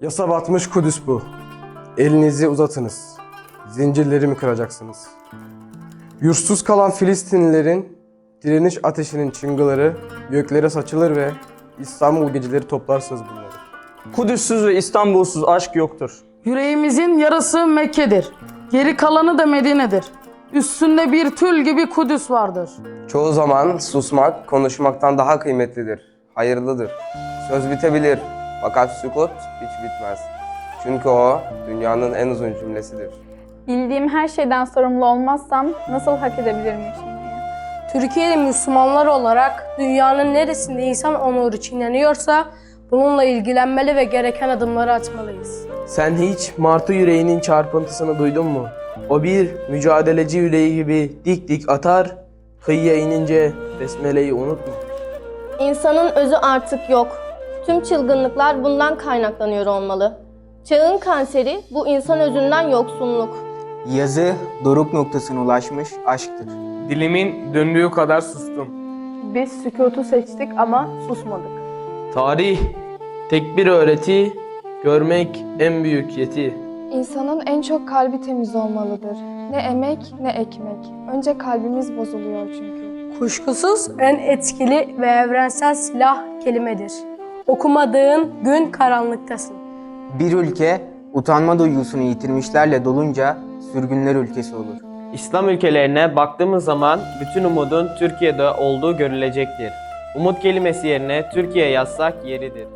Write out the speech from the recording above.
Yasa batmış Kudüs bu. Elinizi uzatınız. Zincirlerimi kıracaksınız. Yursuz kalan Filistinlilerin direniş ateşinin çıngıları göklere saçılır ve İstanbul geceleri toplarsınız bunları. Kudüs'süz ve İstanbul'suz aşk yoktur. Yüreğimizin yarısı Mekke'dir. Geri kalanı da Medine'dir. Üstünde bir tül gibi Kudüs vardır. Çoğu zaman susmak konuşmaktan daha kıymetlidir, hayırlıdır. Söz bitebilir fakat sükut hiç bitmez. Çünkü o dünyanın en uzun cümlesidir. Bildiğim her şeyden sorumlu olmazsam nasıl hak edebilirim yaşamayı? Türkiye'de Müslümanlar olarak dünyanın neresinde insan onuru çiğneniyorsa bununla ilgilenmeli ve gereken adımları atmalıyız. Sen hiç martı yüreğinin çarpıntısını duydun mu? O bir mücadeleci yüreği gibi dik dik atar, kıyıya inince besmeleyi unutma. İnsanın özü artık yok. Tüm çılgınlıklar bundan kaynaklanıyor olmalı. Çağın kanseri bu insan özünden yoksunluk. Yazı doruk noktasına ulaşmış aşktır. Dilimin döndüğü kadar sustum. Biz sükutu seçtik ama susmadık. Tarih, tek bir öğreti, görmek en büyük yeti. İnsanın en çok kalbi temiz olmalıdır. Ne emek ne ekmek. Önce kalbimiz bozuluyor çünkü. Kuşkusuz en etkili ve evrensel silah kelimedir. Okumadığın gün karanlıktasın. Bir ülke utanma duygusunu yitirmişlerle dolunca sürgünler ülkesi olur. İslam ülkelerine baktığımız zaman bütün umudun Türkiye'de olduğu görülecektir. Umut kelimesi yerine Türkiye yazsak yeridir.